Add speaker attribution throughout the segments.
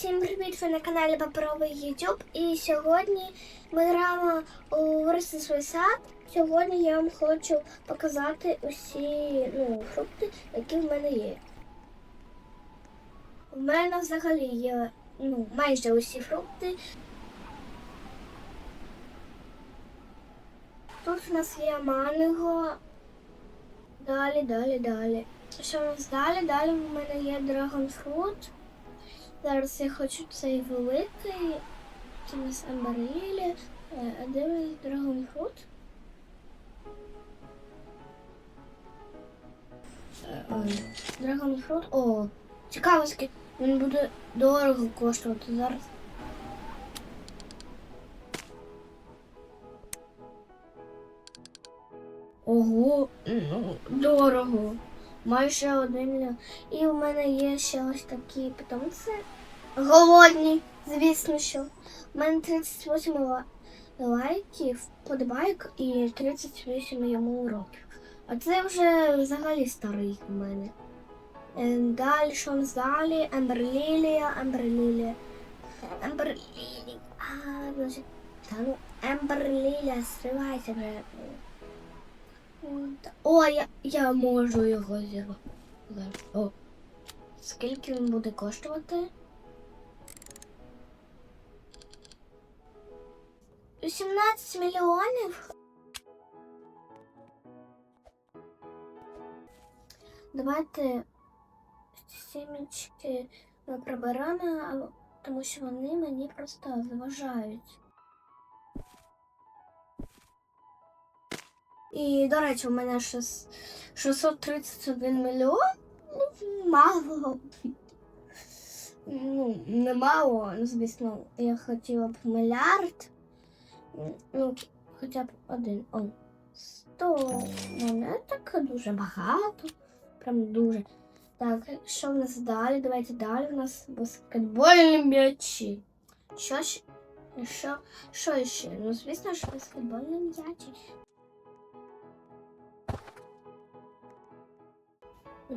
Speaker 1: Усім привіт! Ви на каналі Паперовий YouTube. І сьогодні ми граємо у вирости свій сад. Сьогодні я вам хочу показати усі ну, фрукти, які в мене є. В мене взагалі є ну, майже усі фрукти. Тут у нас є манго. Далі, далі, далі. Що у нас далі? Далі в мене є драгонфрут. Зараз я хочу цей великий. Це у нас амберлілі. А де нас драгонфрут? Драгонфрут. О, цікаво, скільки він буде дорого коштувати зараз. Ого, ну, Майже один мільйон. І у мене є ще ось такі питомці. Голодні, звісно, що. У мене 38 лайків, подобайк і 38 йому років. А це вже взагалі старий у мене. Е, Далі, нас? Емберлілія, Емберлілія. Емберлілія. А, значить, та ну, Емберлілія, стривайся. О, я, я можу його зірвати. Скільки він буде коштувати? 18 мільйонів. Давайте сімечки ми приберемо, тому що вони мені просто заважають. І, до речі, у мене шес- 631 мільйон. Ну, мало. Ну, не мало, ну, звісно, я хотіла б мільярд. Ну, хоча б один. О, 100 монеток, дуже багато. Прям дуже. Так, що в нас далі? Давайте далі. У нас баскетбольні м'ячі. Що ще? Що, що ще? Ну, звісно, що баскетбольні м'ячі.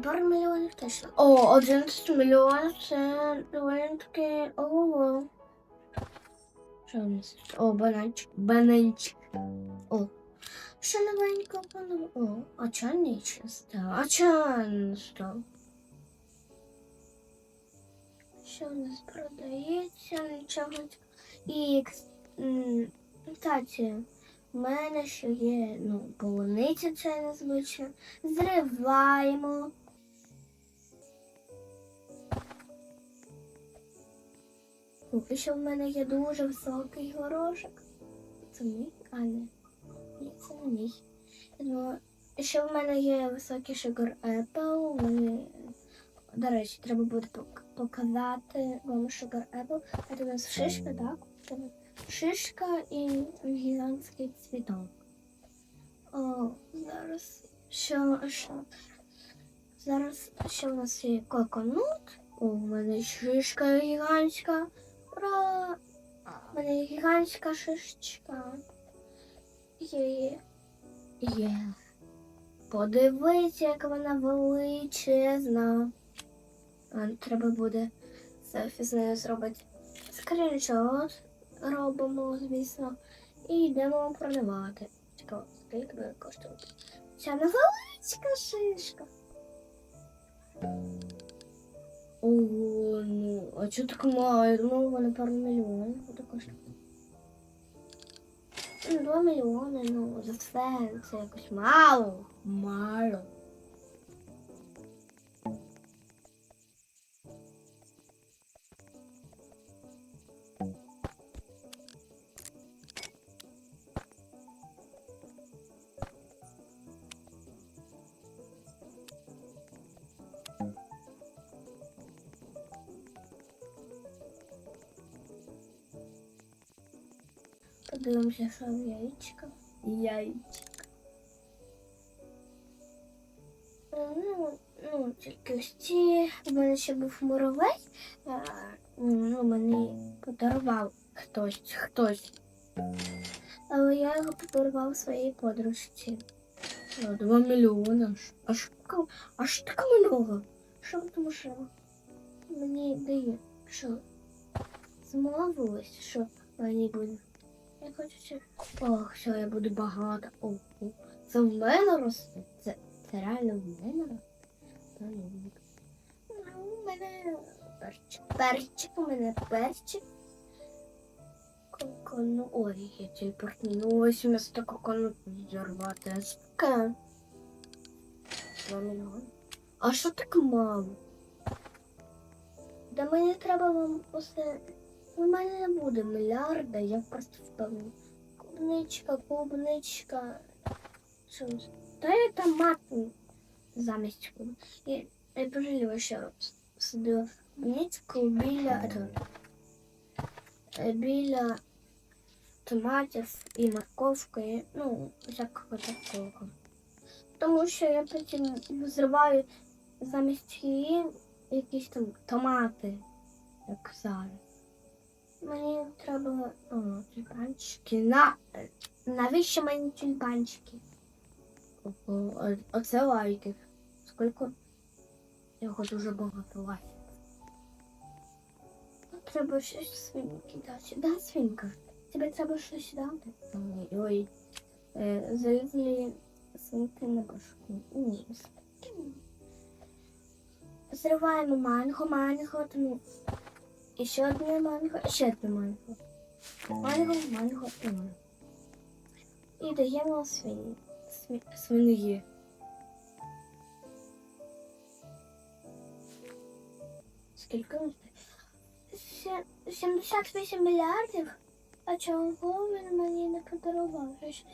Speaker 1: Пару мільйонів точно. О, 11 мільйонів це доволі таки ого. Що у нас? О, бананчик. Бананчик. О. Що новенького пану? О, а чайний став. А чайний став. Що у нас продається? Нічого. І, кстати, у мене ще є, ну, полуниця це незвично. Зриваємо. Поки що в мене є дуже високий горошок. Це мій? А не. Ні, це не мій. Думала, ще в мене є високий Sugar Apple. До речі, треба буде пок- показати вам Sugar Apple. Це у нас шишка, так? Шишка і гігантський цвіток. О, зараз що, що? Зараз що у нас є коконут. О, у мене шишка гігантська. Ура! У мене гігантська шишечка. Є, є. Подивіться, як вона величезна. Треба буде селфі з нею зробити. Скріншот робимо, звісно. І йдемо продавати. Цікаво, скільки буде коштувати. Ця невеличка шишка. Ого, ну, а чого так мало? Я думала, вона пару мільйонів буде коштувати. Ну, Два мільйони, ну, за все це якось мало. Мало. Подивимося, що в яєчко. Яєчко. Ну, ну, тільки ось ці. У мене ще був а, Ну, мені подарував хтось, хтось. Але я його подарував своїй подружці. О, Два мільйони. аж- Аж, ка- аж так много. Що тому що мені дає? Що? змовились, що мені буде. Я хочу ще. Ох, що я буду багата. О, о. Це в мене росте. Це, це реально в мене росте. Ну, У мене перчик. Перчик, у мене перчик. Кокону. Ой, я телепортнулась вместо кокону взорвати. Аска. А що так мало? Да мені треба вам усе. У мене не буде мільярда, я просто впевнена. Клубничка, клубничка. Що? Та я томат замість клуб. Я, я пожаліла, що садила клубничку біля, біля томатів і морковки, ну, всякого такого. Тому що я потім зриваю замість її якісь там томати, як зараз. Мені треба о, тюльпанчики. На... Навіщо мені тюльпанчики? О, о, оце лайки. Скільки? Його дуже багато лайків. Треба щось свинки дати. Да, свинка. Тобі треба щось дати? Ой, ой. Е, залізли свинки на башку. Ні. Зриваємо манго, манго, тому і ще одне манго, і ще одне манго. Манго, манго і манго. І даємо свині. Сві, свиниї. Скільки нас? 78 мільярдів? А чого він мені не подарував? Щось-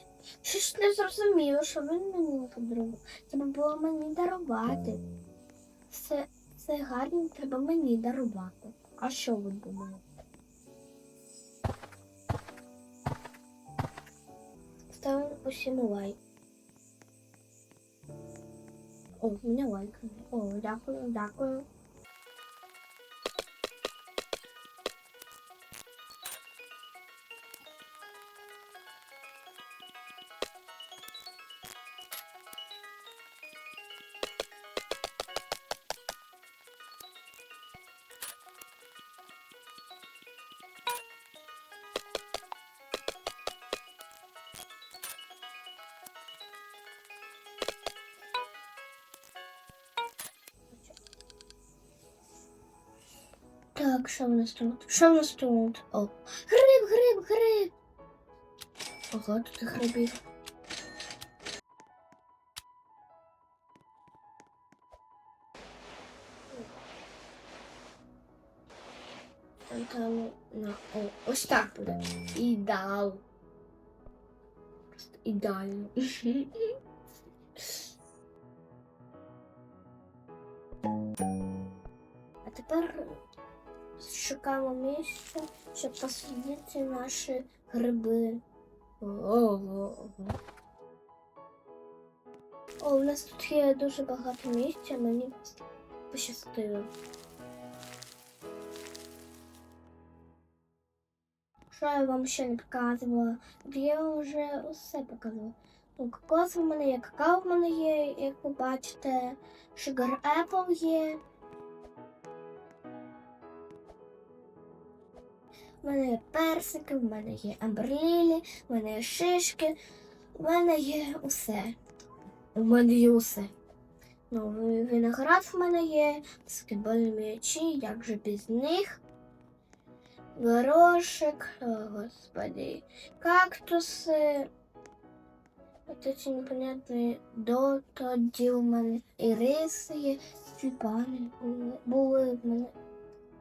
Speaker 1: Щось не зрозуміло, що він мені не подарував. Треба було мені дарувати. Все, все гарно треба мені дарувати. А що ви думаєте? Ставимо усім лайк. О, мене лайк. О, дякую, дякую. Так, що в нас тут? Що в нас тут? О, гриб, гриб, гриб. Ого, тут грибів. Там, на, о, ось так буде. Ідеал. Просто ідеально. А тепер шукаємо місце, щоб посадити наші гриби. О, у нас тут є дуже багато місця, мені пощастило. Що я вам ще не показувала? Я вже усе показувала. Ну, кокос в мене є, какао в мене є, як ви бачите, Sugar Apple є. У мене є персики, в мене є амбрелі, в мене є шишки, в мене є усе. У мене є усе. Ну, виноград в мене є, баскетбольні м'ячі, як же без них. Горошек, о, господи, кактуси. Вот эти непонятные до у мене іриси є, тюльпани були, в мене.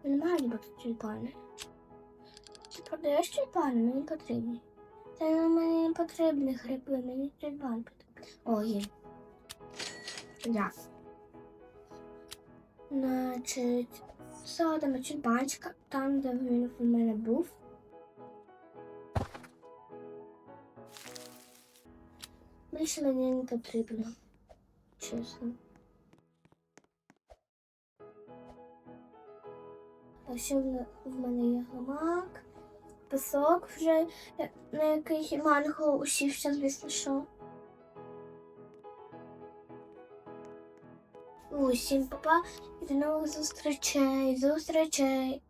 Speaker 1: Не бути тюльпани. Продаєш тюльпани? Мені потрібні. Та мені не потрібні гриби, мені тюльпан потрібен. О, є. Дякую. Значить, садимо тюльпанчика там, де він в мене був. Більше мені не потрібно. Чесно. А ще в мене є гамак, пісок вже, е, на який манго усівся, звісно, що. Усім папа і до нових зустрічей, зустрічей.